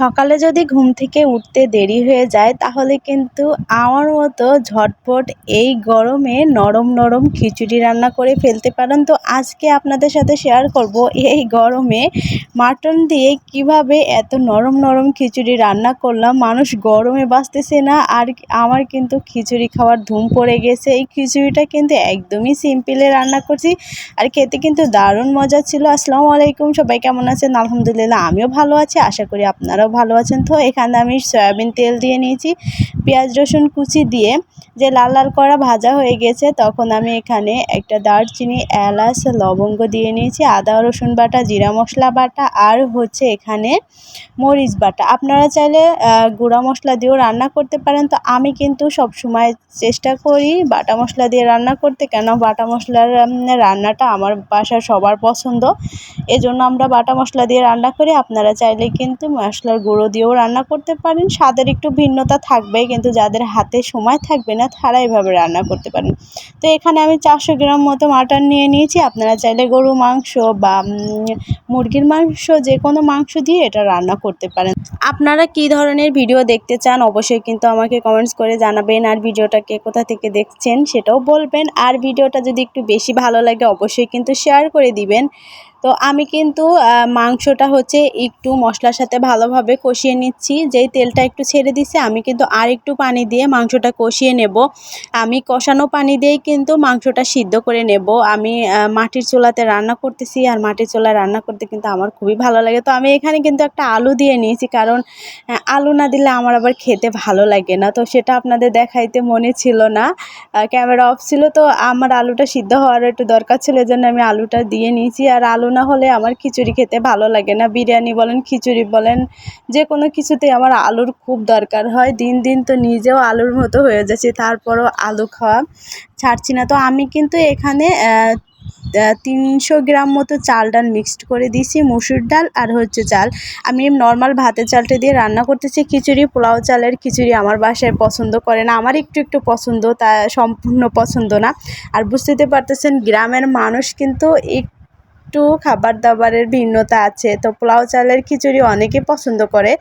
সকালে যদি ঘুম থেকে উঠতে দেরি হয়ে যায়, তাহলে কিন্তু আমার মতো ঝটপট এই গরমে নরম নরম খিচুড়ি রান্না করে ফেলতে পারেন। তো আজকে আপনাদের সাথে শেয়ার করব এই গরমে মাটন দিয়ে কীভাবে এত নরম নরম খিচুড়ি রান্না করলাম। মানুষ গরমে বাঁচতেছে না, আর আমার কিন্তু খিচুড়ি খাওয়ার ধুম পড়ে গেছে। এই খিচুড়িটা কিন্তু একদমই সিম্পলে রান্না করছি, আর খেতে কিন্তু দারুণ মজা ছিল। আসসালামু আলাইকুম, সবাই কেমন আছেন? আলহামদুলিল্লাহ, আমিও ভালো আছি। আশা করি আপনারাও ভালো আছেন। তো এখানে আমি সয়াবিন তেল দিয়ে নিয়েছি পেঁয়াজ রসুন কুচি দিয়ে। যে লাল লাল করা ভাজা হয়ে গেছে, তখন আমি এখানে একটা দারচিনি, এলাচ, লবঙ্গ দিয়ে নিয়েছি, আদা, রসুন বাটা, জিরা মশলা বাটা, আর হচ্ছে এখানে মরিচ বাটা। আপনারা চাইলে গুঁড়া মশলা দিয়েও রান্না করতে পারেন। তো আমি কিন্তু সব সময় চেষ্টা করি বাটা মশলা দিয়ে রান্না করতে, কেন বাটা মশলার রান্নাটা আমার বাসার সবার পছন্দ। এজন্য আমরা বাটা মশলা দিয়ে রান্না করি। আপনারা চাইলে কিন্তু মশলার গুঁড়ো দিয়েও রান্না করতে পারেন। স্বাদের একটু ভিন্নতা থাকবে কিন্তু যাদের হাতে সময় থাকবে না তারা এভাবে রান্না করতে পারেন। তো এখানে আমি চারশো গ্রাম মতো মাটন নিয়ে নিয়েছি। আপনারা চাইলে গরু মাংস বা মুরগির মাংস যে কোনো মাংস দিয়ে এটা রান্না করতে পারেন। আপনারা কি ধরনের ভিডিও দেখতে চান অবশ্যই কিন্তু আমাকে কমেন্টস করে জানাবেন। আর ভিডিওটাকে কোথা থেকে দেখছেন সেটাও বলবেন। আর ভিডিওটা যদি একটু বেশি ভালো লাগে অবশ্যই কিন্তু শেয়ার করে দিবেন। তো আমি কিন্তু মাংসটা হচ্ছে একটু মশলার সাথে ভালোভাবে কষিয়ে নিচ্ছি। যেই তেলটা একটু ছেড়ে দিছে, আমি কিন্তু আর একটু পানি দিয়ে মাংসটা কষিয়ে নেব। আমি কষানো পানি দিয়েই কিন্তু মাংসটা সিদ্ধ করে নেব। আমি মাটির চুলাতে রান্না করতেছি, আর মাটির চুলায় রান্না করতে কিন্তু আমার খুবই ভালো লাগে। তো আমি এখানে কিন্তু একটা আলু দিয়ে নিয়েছি, কারণ আলু না দিলে আমার আবার খেতে ভালো লাগে না। তো সেটা আপনাদের দেখাইতে মনে ছিল না। ক্যামেরা অফ ছিল, তো আমার আলুটা সিদ্ধ হওয়ার একটু দরকার ছিল, এজন্য আমি আলুটা দিয়ে নিয়েছি। আর আলু না হলে আমার খিচুড়ি খেতে ভালো লাগে না। বিরিয়ানি বলেন, খিচুড়ি বলেন, যে কোনো কিছুতে আমার আলুর খুব দরকার হয়। দিন দিন তো নিজেও আলুর মতো হয়ে যাচ্ছে, তারপরও আলু খাওয়া ছাড়ছি না। তো আমি কিন্তু এখানে তিনশো গ্রাম মতো চাল ডাল মিক্সড করে দিয়েছি, মুসুর ডাল আর হচ্ছে চাল। আমি নর্মাল ভাতের চালটা দিয়ে রান্না করতেছি, খিচুড়ি, পোলাও চালের খিচুড়ি আমার বাসায় পছন্দ করে না। আমার একটু একটু পছন্দ, তা সম্পূর্ণ পছন্দ না। আর বুঝতে পারতেছেন, গ্রামের মানুষ কিন্তু একটু একটু খাবার দাবারের ভিন্নতা আছে। তো পোলাও চালের খিচুড়ি অনেকে পছন্দ করে।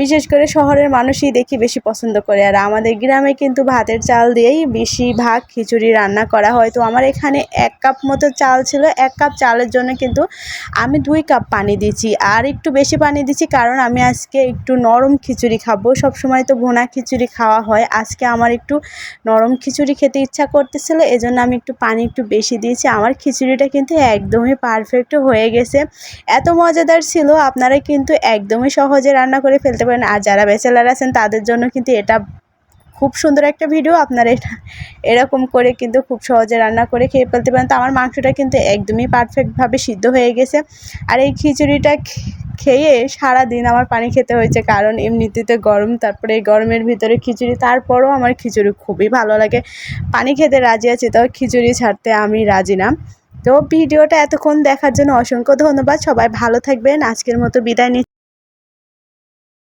বিশেষ করে শহরের মানুষই দেখি বেশি পছন্দ করে। আর আমাদের গ্রামে কিন্তু ভাতের চাল দিয়েই বেশিরভাগ খিচুড়ি রান্না করা হয়। তো আমার এখানে এক কাপ মতো চাল ছিল। এক কাপ চালের জন্য কিন্তু আমি দুই কাপ পানি দিচ্ছি আর একটু বেশি পানি দিচ্ছি কারণ আমি আজকে একটু নরম খিচুড়ি খাব। সবসময় তো ভোনা খিচুড়ি খাওয়া হয়। আজকে আমার একটু নরম খিচুড়ি খেতে ইচ্ছা করতেছিল। এজন্য আমি একটু পানি একটু বেশি দিয়েছি। আমার খিচুড়িটা কিন্তু একদমই পারফেক্ট হয়ে গেছে। এত মজাদার ছিল, আপনারা কিন্তু একদমই সহজে রান্না করে ফেলতে পারেন। আর যারা ব্যাচেলার আছেন, তাদের জন্য কিন্তু এটা খুব সুন্দর একটা ভিডিও আপনারা এটা এরকম করে কিন্তু খুব সহজে রান্না করে খেয়ে ফেলতে পারেন। তো আমার মাংসটা কিন্তু একদমই পারফেক্টভাবে সিদ্ধ হয়ে গেছে। আর এই খিচুড়িটা খেয়ে সারা দিন আমার পানি খেতে হয়েছে, কারণ এমনিতে গরম, তারপরে গরমের ভিতরে খিচুড়ি, তারপরও আমার খিচুড়ি খুবই ভালো লাগে। পানি খেতে রাজি আছি তাও খিচুড়ি ছাড়তে আমি রাজি না। তো ভিডিওটা এতক্ষণ দেখার জন্য অসংখ্য ধন্যবাদ। সবাই ভালো থাকবেন। আজকের মতো বিদায় নিচ্ছি।